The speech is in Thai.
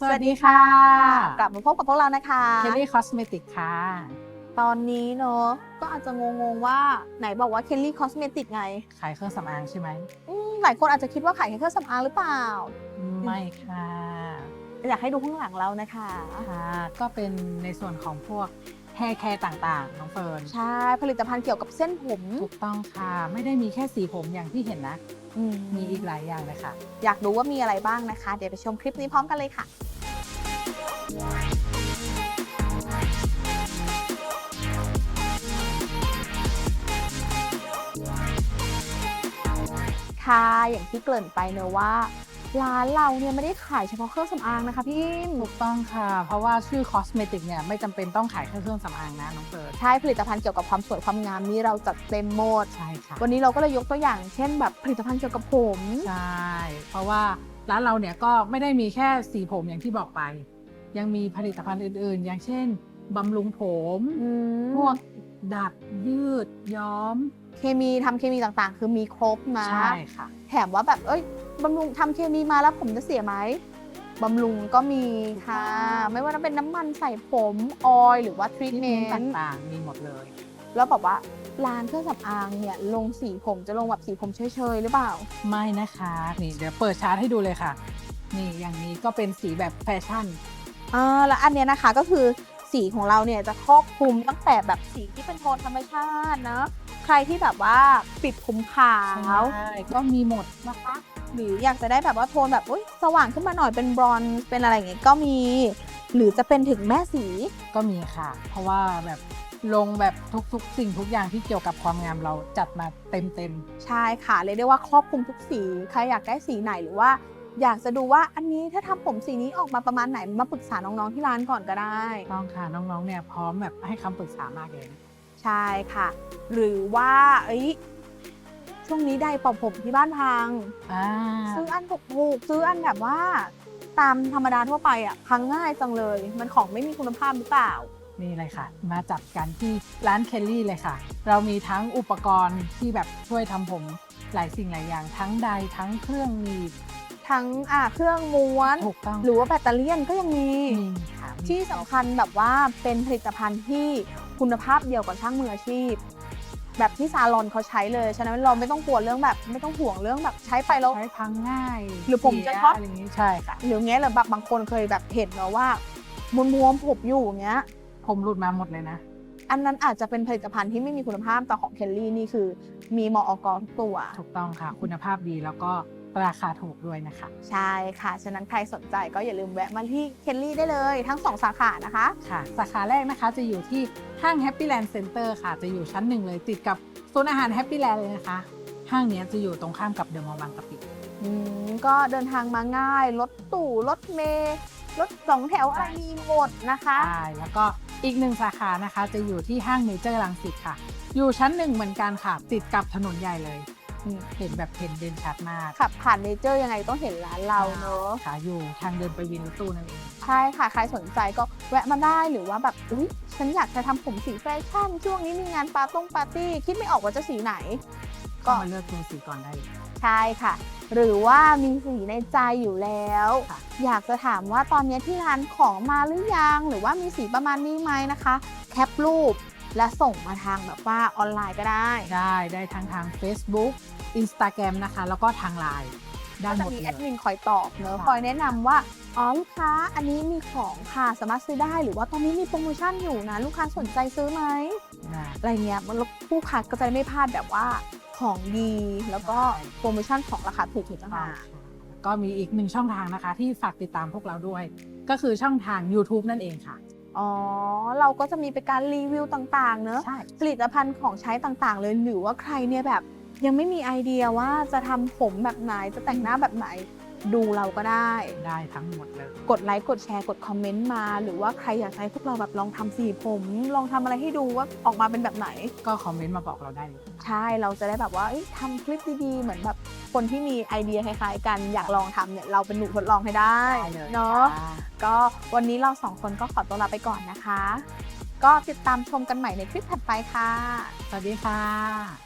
สวัสดีค่ะ กลับมาพบกับพวกเรานะคะเคลลี่คอสเมติกค่ะ ตอนนี้เนอะก็อาจจะงงๆว่าไหนบอกว่าเคลลี่คอสเมติกไงขายเครื่องสำอางใช่ไหมอืมหลายคนอาจจะคิดว่าขายแค่เครื่องสำอางหรือเปล่า ไม่ค่ะ อยากให้ดูข้างหลังเรานะคะค่ะก็เป็นในส่วนของพวกแฮร์แคร์ต่างๆ น้องเฟิร์นใช่ผลิตภัณฑ์เกี่ยวกับเส้นผม ถูกต้องค่ะ ไม่ได้มีแค่สีผมอย่างที่เห็นนะ อืมีอีกหลายอย่างเลยค่ะ อยากรู้ว่ามีอะไรบ้างนะคะ เดี๋ยวไปชมคลิปนี้พร้อมกันเลยค่ะ ค่ะอย่างที่เกริ่นไปเนอะว่า ร้านเราเนี่ยไม่ได้ขายเฉพาะเครื่องสำอางนะคะพี่อิมถูกต้องค่ะ เพราะว่าชื่อคอสเมติกเนี่ยไม่จำเป็นต้องขายแค่เครื่องสำอางนะน้องเฟิร์นใช่ผลิตภัณฑ์เกี่ยวกับความสวยความงามนี้เราจัดเต็มหมด ใช่ค่ะวันนี้เราก็เลยยกตัวอย่าง เช่น แบบผลิตภัณฑ์เกี่ยวกับผม ใช่เพราะว่าร้านเราเนี่ยก็ไม่ได้มีแค่สีผมอย่างที่บอกไป ยังมีผลิตภัณฑ์อื่นๆ อย่างเช่นบำรุงผมอืมพวก ดัดยืดย้อม เคมีทำเคมีต่างๆ คือมีครบนะ ใช่ค่ะ แถมว่าแบบเอ้ยบำรุงทำเคมีมาแล้วผมจะเสียไหมบำรุงก็มีค่ะไม่ว่าจะเป็นน้ำมันใส่ผมออยล์หรือว่าทรีทที่เมเมนนต์ต่างๆ มีหมดเลย แล้วแบบว่าร้านเครื่องสำอางเนี่ยลงสีผมจะลงแบบสีผมเฉยๆหรือเปล่า ไม่นะคะ นี่เดี๋ยวเปิดชาร์ตให้ดูเลยค่ะ นี่อย่างนี้ก็เป็นสีแบบแฟชั่น อ่าแล้วอันเนี้ยนะคะก็คือ สีของเราเนี่ยจะครอบคลุมตั้งแต่แบบสีที่เป็นโทนธรรมชาตินะใครที่แบบว่าปิดผมขาวใช่ก็มีหมดนะคะหรืออยากจะได้แบบว่าโทนแบบอุ๊ยสว่างขึ้นมาหน่อยเป็นบรอนซ์เป็นอะไรอย่างเงี้ยก็มี หรือจะเป็นถึงแม่สีก็มีค่ะ เพราะว่าแบบลงแบบทุกๆ สิ่งทุกอย่างที่เกี่ยวกับความงามเราจัดมาเต็มใช่ค่ะเรียกได้ว่าครอบคลุมทุกสี ใครอยากได้สีไหนหรือว่า อยากจะดูว่าอันนี้ถ้าทำผมสีนี้ออกมาประมาณไหนมาปรึกษาน้องๆที่ร้านก่อนก็ได้ๆต้องค่ะน้องๆเนี่ยพร้อมแบบให้คำปรึกษามากเลยนะใช่ค่ะ หรือว่าเอ้ยช่วงนี้ได้ปอบผมที่บ้านพังอ่าซื้ออันถูกๆซื้ออันแบบว่าตามธรรมดาทั่วไปอะพังง่ายจังเลย มันของไม่มีคุณภาพหรือเปล่านี่เลยค่ะ มาจัดกันที่ร้านเคลลี่เลยค่ะ เรามีทั้งอุปกรณ์ที่แบบช่วยทำผมหลายสิ่งหลายอย่าง ทั้งใดทั้งเครื่องหนีบ ทั้งอ่าเครื่องม้วน ถูกต้องหรือว่าแบตเตอรี่ยนก็ยังมี มีค่ะมีที่สำคัญแบบว่าเป็นผลิตภัณฑ์ที่คุณภาพเดียวกับช่างมืออาชีพ แบบที่ซาลอนเขาใช้เลย ฉะนั้นเราไม่ต้องกลัวเรื่องแบบไม่ต้องห่วงเรื่องแบบใช้ไปแล้ว ใช้พังง่ายหรือผมจะเสียช็อตอะไรอย่างนี้ใช่ค่ะ หรือเงี้ยหรือแบบบางคนเคยแบบเห็นเนาะว่าม้วนๆผมอยู่อย่างเงี้ย ผมหลุดมาหมดเลยนะ อันนั้นอาจจะเป็นผลิตภัณฑ์ที่ไม่มีคุณภาพแต่ของเคลลี่นี่คือ มีมออกทุกตัว ถูกต้องค่ะ คุณภาพดีแล้วก็ ราคาถูกด้วยนะคะ ใช่ค่ะ ฉะนั้นใครสนใจก็อย่าลืมแวะมาที่เคลลี่ได้เลยทั้งสองสาขานะคะค่ะ สาขาแรกนะคะจะอยู่ที่ห้าง Happy Land Center ค่ะ จะอยู่ชั้นหนึ่งเลยติดกับโซนอาหาร Happy Land เลยนะคะ ห้างเนี้ยจะอยู่ตรงข้ามกับเดอะมอลล์บางกะปิอืมก็เดินทางมาง่าย รถตู่รถเมล์รถสองแถวอะไรมีหมดนะคะใช่แล้วก็อีกหนึ่งสาขานะคะ จะอยู่ที่ห้างเมเจอร์ลังสิตค่ะ อยู่ชั้นหนึ่งเหมือนกันค่ะ ติดกับถนนใหญ่เลยอืม เห็นแบบเห็นเด่นชัดมากขับผ่านเนเจอร์ยังไงต้องเห็นร้านเราเนอะค่ะอยู่ทางเดินไปวินรถตู้นั่นเองใช่ค่ะ ใครสนใจก็แวะมาได้หรือว่าแบบอุ๊ยฉันอยากจะทำผมสีแฟชั่น ช่วงนี้มีงานปาต้งปาร์ตี้ คิดไม่ออกว่าจะสีไหน ก็มาเลือกดูสีก่อนได้เลยใช่ค่ะ หรือว่ามีสีในใจอยู่แล้วค่ะอยากจะถามว่าตอนนี้ที่ร้านของมาหรือยัง หรือว่ามีสีประมาณนี้ไหมนะคะ แคปรูป และส่งมาทางแบบว่าออนไลน์ก็ได้ ได้ได้ทั้งทาง Facebook Instagram นะคะ แล้วก็ทางไลน์ได้ก็หจะมดมีเลแอดมิย นคอยตอบเนอะค่ะ คอยแนะนำว่าอ๋อลูกค้าอันนี้มีของค่ะสามารถซื้อได้ หรือว่าตอนนี้มีโปรโมชั่นอยู่นะ ลูกค้าสนใจซื้อไหมได้ อะไรเงี้ยมันผู้ค้าก็จะไม่พลาดแบบว่าของดี แล้วก็ใช่ โปรโมชั่นของราคาถูกถูกต่างหาก ก็มีอีกหนึ่งช่องทางนะคะ ที่ฝากติดตามพวกเราด้วย ก็คือช่องทาง YouTube นั่นเองค่ะ อ๋อ เราก็จะมีไปการรีวิวต่างๆ เนอะ ใช่ ผลิตภัณฑ์ของใช้ต่างๆ เลย หรือว่าใครเนี่ยแบบ ยังไม่มีไอเดียว่าจะทำผมแบบไหน จะแต่งหน้าแบบไหน ดูเราก็ได้ ได้ทั้งหมดเลย กดไลค์ กดแชร์ กดคอมเมนต์มา หรือว่าใครอยากให้พวกเราแบบลองทำสีผม ลองทำอะไรให้ดูว่าออกมาเป็นแบบไหน ก็คอมเมนต์มาบอกเราได้เลย ใช่ เราจะได้แบบว่าเอ้ยทำคลิปดีๆ เหมือนแบบ คนที่มีไอเดียคล้ายๆกันอยากลองทำเนี่ยเราเป็นหนูทดลองให้ได้ได้เลยเนาะค่ก็วันนี้เราสองคนก็ขอตัวลาไปก่อนนะคะ ก็ติดตามชมกันใหม่ในคลิปถัดไปค่ะ สวัสดีค่ะ